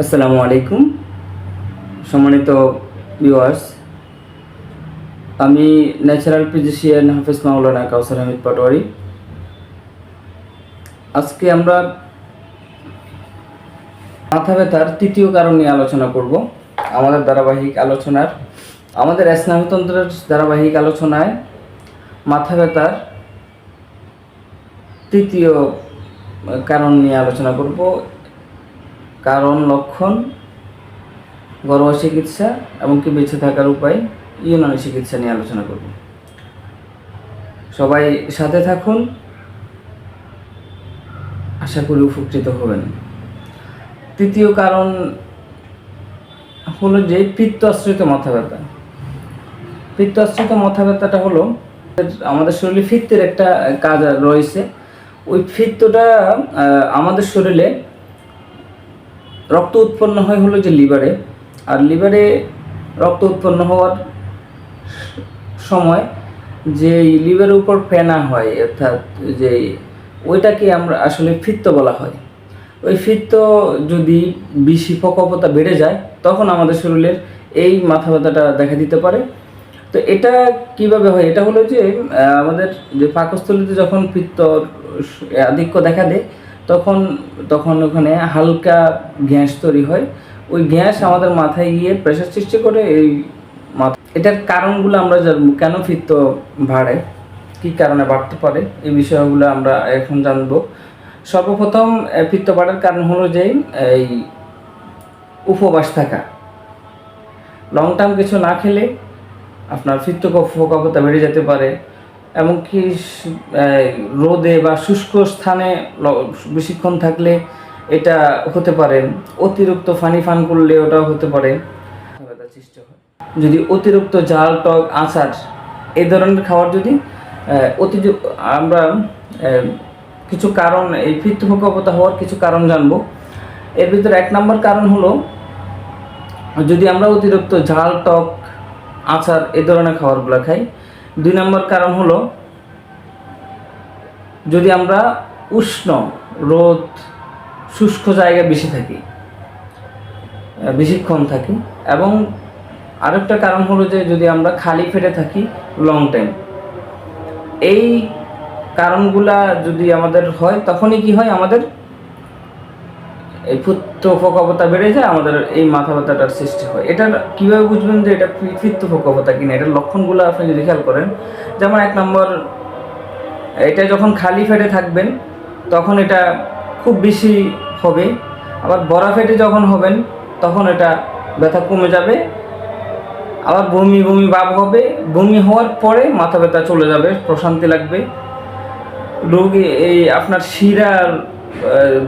আসসালামু আলাইকুম। সম্মানিত ভিউয়ার্স আমি ন্যাচারাল ফিজিশিয়ান হাফিজ মাওলানা কাউসার হামিদ পাটোয়ারি। আজকে আমরা মাথা ব্যথার তৃতীয় কারণ নিয়ে আলোচনা করব, আমাদের ধারাবাহিক আলোচনার। আমাদের স্নায়ুতন্ত্রের ধারাবাহিক আলোচনায় মাথা ব্যথার তৃতীয় কারণ নিয়ে আলোচনা করব কারণ, লক্ষণ ঘরোয়া চিকিৎসা এমনকি বেঁচে থাকার উপায় ইউনানি চিকিৎসা নিয়ে আলোচনা করব। সবাই সাথে থাকুন। আশা করি উপকৃত হবেন। তৃতীয় কারণ হলো যে পিত্ত আশ্রিত মাথা ব্যথা। পিত্ত আশ্রিত মাথা ব্যথাটা হলো আমাদের শরীরে ফিত্তের একটা কাজ রয়েছে। ওই ফিত্তটা আমাদের শরীরে রক্ত উৎপন্ন হয় হলো যে লিভারে আর লিভারে রক্ত উৎপন্ন হওয়ার সময় যে লিভারের উপর ফেনা হয়, অর্থাৎ যে ওইটাকে আমরা আসলে ফিত্ত বলা হয়। ওই ফিত্ত যদি বেশি প্রকোপতা বেড়ে যায়, তখন আমাদের শরীরের এই মাথা ব্যথাটা দেখা দিতে পারে। তো এটা কীভাবে হয়? এটা হলো যে আমাদের যে পাকস্থলীতে যখন পিত্ত আধিক্য দেখা দেয় তখন তখন ওখানে হালকা গ্যাস তৈরি হয়। ওই গ্যাস আমাদের মাথায় গিয়ে প্রেশার সৃষ্টি করে, এই মাথা এটার কারণগুলো আমরা জানব। কেন ফিত্ত বাড়ে? কী কারণে বাড়তে পারে? এই বিষয়গুলো আমরা এখন জানব। সর্বপ্রথম ফিত্ত বাড়ার কারণ হলো যে, এই উপবাস থাকা। লং টার্ম কিছু না খেলে আপনার ফিত্ত ফোকাপতা বেড়ে যেতে পারে। এমনকি রোদে বা শুষ্ক স্থানে বেশিক্ষণ থাকলে এটা হতে পারে অতিরিক্ত ফানি ফান করলে ওটাও হতে পারে। যদি অতিরিক্ত জাল, টক, আচার এই ধরনের খাবার যদি অতি আমরা কিছু কারণ, এই ফিত্ত হওয়ার কিছু কারণ জানব এর ভিতরে এক নম্বর কারণ হলো, যদি আমরা অতিরিক্ত ঝাল টক, আচার এ ধরনের খাবারগুলো খাই দুই নম্বর কারণ হলো, যদি আমরা উষ্ণ রোদ শুষ্ক জায়গায় বেশি থাকি বেশিক্ষণ থাকি, এবং আরেকটা কারণ হলো যে যদি আমরা খালি ফেটে থাকি লং টাইম এই কারণগুলা যদি আমাদের হয়, তখনই কি হয় আমাদের এই ফুত্ত ফোকাপতা বেড়ে যায়, আমাদের এই মাথা ব্যথাটার সৃষ্টি হয়। এটা কীভাবে বুঝবেন যে এটা ফিত্ত ফোকাপতা কিনা? এটার লক্ষণগুলো আপনি যদি খেয়াল করেন, যেমন এক নম্বর, এটা যখন খালি ফেটে থাকবেন, তখন এটা খুব বেশি হবে। আবার বড়া ফেটে যখন হবেন, তখন এটা ব্যথা কমে যাবে। আবার বমি বমি ভাব হবে। বমি হওয়ার পরে মাথা ব্যথা চলে যাবে, প্রশান্তি লাগবে। রোগী এই আপনার শিরার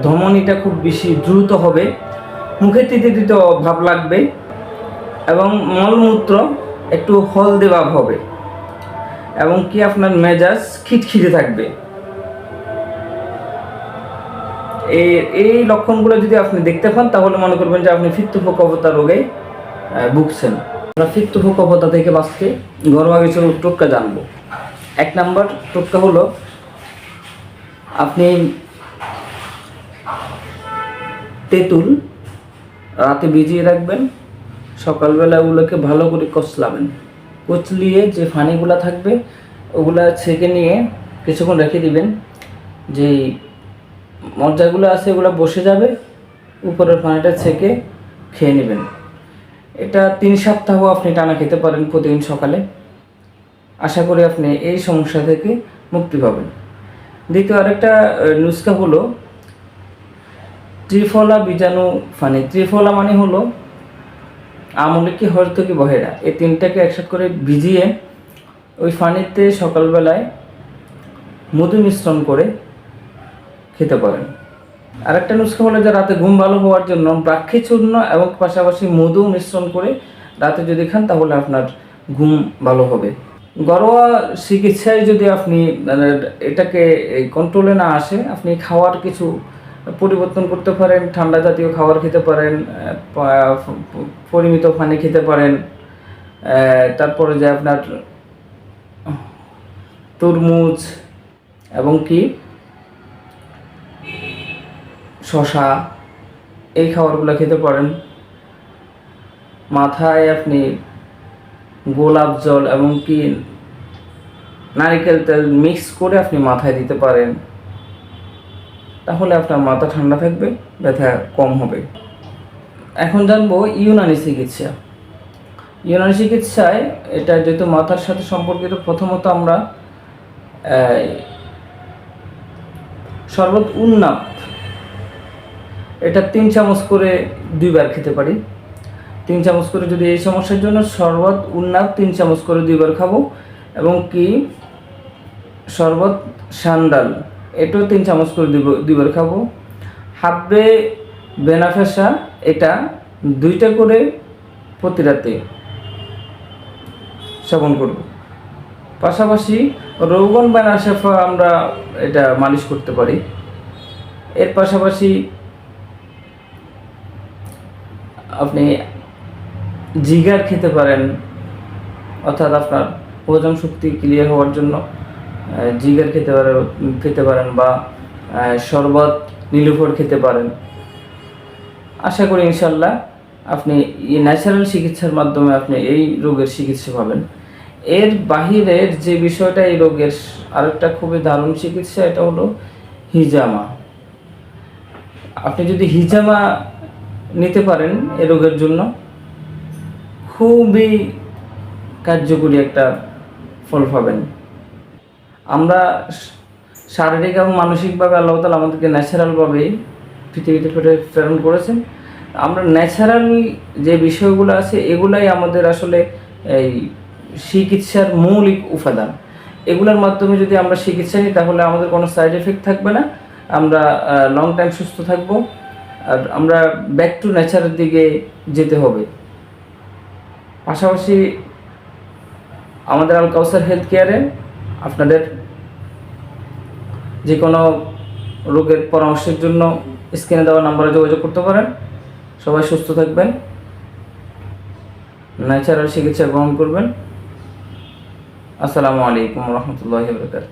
ধমনীটা খুব বেশি দ্রুত হবে। মুখে তিতে তিতে ভাব লাগবে এবং মলমূত্র একটু হলদে ভাব হবে এবং কি আপনার মেজাজ খিটখিটে থাকবে। এই এই লক্ষণগুলো যদি আপনি দেখতে পান, তাহলে মনে করবেন যে আপনি ফিত্তফোকবতা রোগে ভুগছেন। আমরা ফিত্তফোকবতা থেকে বাঁচতে ঘরোয়া কিছু টোটকা জানব। এক নাম্বার টোটকা হলো, আপনি তেঁতুল রাতে ভিজিয়ে রাখবেন। সকালবেলা ওগুলোকে ভালো করে কচলাবেন। কচলিয়ে যে ফানিগুলো থাকবে, ওগুলা ছেঁকে নিয়ে কিছুক্ষণ রেখে দিবেন। যে মজ্জাগুলো আছে ওগুলো বসে যাবে, উপরের পানিটা ছেঁকে খেয়ে নেবেন। এটা তিন সপ্তাহ আপনি টানা খেতে পারেন প্রতিদিন সকালে। আশা করি আপনি এই সমস্যা থেকে মুক্তি পাবেন। দ্বিতীয় আরেকটা নুস্খা হলো ত্রিফলা বীজাণু ফানি ত্রিফলা মানে হলো আমলকি, হরতকি, বহেরা। এই তিনটাকে একসাথে করে ভিজিয়ে ওই ফানিতে সকালবেলায় মধু মিশ্রণ করে খেতে পারেন। আরেকটা নুস্খা হলো যে রাতে ঘুম ভালো হওয়ার জন্য ব্রাক্ষী চূর্ণ এবং পাশাপাশি মধু মিশ্রণ করে রাতে যদি খান তাহলে আপনার ঘুম ভালো হবে। ঘরোয়া চিকিৎসায় যদি আপনি মানে এটাকে কন্ট্রোলে না আসে, আপনি খাওয়ার কিছু পরিবর্তন করতে পারেন, ঠান্ডা জাতীয় খাবার খেতে পারেন পরিমিত পানি খেতে পারেন তারপরে যে আপনার তরমুজ এবং কি? শশা এই খাবারগুলো খেতে পারেন। মাথায় আপনি গোলাপ জল এবং কি নারিকেল তেল মিক্স করে আপনি মাথায় দিতে পারেন। তাহলে আপনার মাথা ঠান্ডা থাকবে, ব্যথা কম হবে। এখন জানব ইউনানি চিকিৎসা। ইউনানি চিকিৎসায় এটা যেহেতু মাথার সাথে সম্পর্কিত, প্রথমত আমরা শরবত উন্নাপ এটা তিন চামচ করে দুইবার খেতে পারি। তিন চামচ করে যদি এই সমস্যার জন্য শরবত উন্নাপ তিন চামচ করে দুইবার খাব। এবং কি? শরবত সান্ডাল। এটাও তিন চামচ করে দুইবার- দুইবার খাব। হাব্বে বেনাফেসা এটা দুইটা করে প্রতি রাতে সেবন করব। পাশাপাশি রৌগন বেনাশেফা আমরা এটা মালিশ করতে পারি। এর পাশাপাশি আপনি জিগার খেতে পারেন, অর্থাৎ আপনার হজম শক্তি ক্লিয়ার হওয়ার জন্য। জিগার খেতে পারেন খেতে পারেন বা শরবত, নীলুফর খেতে পারেন। আশা করি ইনশাল্লাহ আপনি ন্যাচারাল চিকিৎসার মাধ্যমে আপনি এই রোগের চিকিৎসা পাবেন। এর বাহিরের যে বিষয়টা, এই রোগের আরেকটা খুবই দারুণ চিকিৎসা, এটা হলো হিজামা। আপনি যদি হিজামা নিতে পারেন এ রোগের জন্য, খুবই কার্যকরী একটা ফল পাবেন। আমরা শারীরিক এবং মানসিকভাবে আল্লাহ তালা আমাদেরকে ন্যাচারালভাবেই পৃথিবীতে প্রেরণ করেছেন। আমরা ন্যাচারাল যে বিষয়গুলো আছে, এগুলাই আমাদের আসলে এই চিকিৎসার মৌলিক উপাদান। এগুলোর মাধ্যমে যদি আমরা চিকিৎসা নিই, তাহলে আমাদের কোনো সাইড এফেক্ট থাকবে না। আমরা লং টাইম সুস্থ থাকব। আর আমরা ব্যাক টু নেচারের দিকে যেতে হবে। পাশাপাশি আমাদের আল কাউসার হেলথ কেয়ারে আপনাদের যে কোনো রোগের পরামর্শের জন্য স্ক্রিনে দেওয়া নাম্বারে যোগাযোগ করতে পারেন। সবাই সুস্থ থাকবেন। ন্যাচারাল চিকিৎসা গ্রহণ করবেন। আসসালামু আলাইকুম রহমতুল্লাহ বরকাত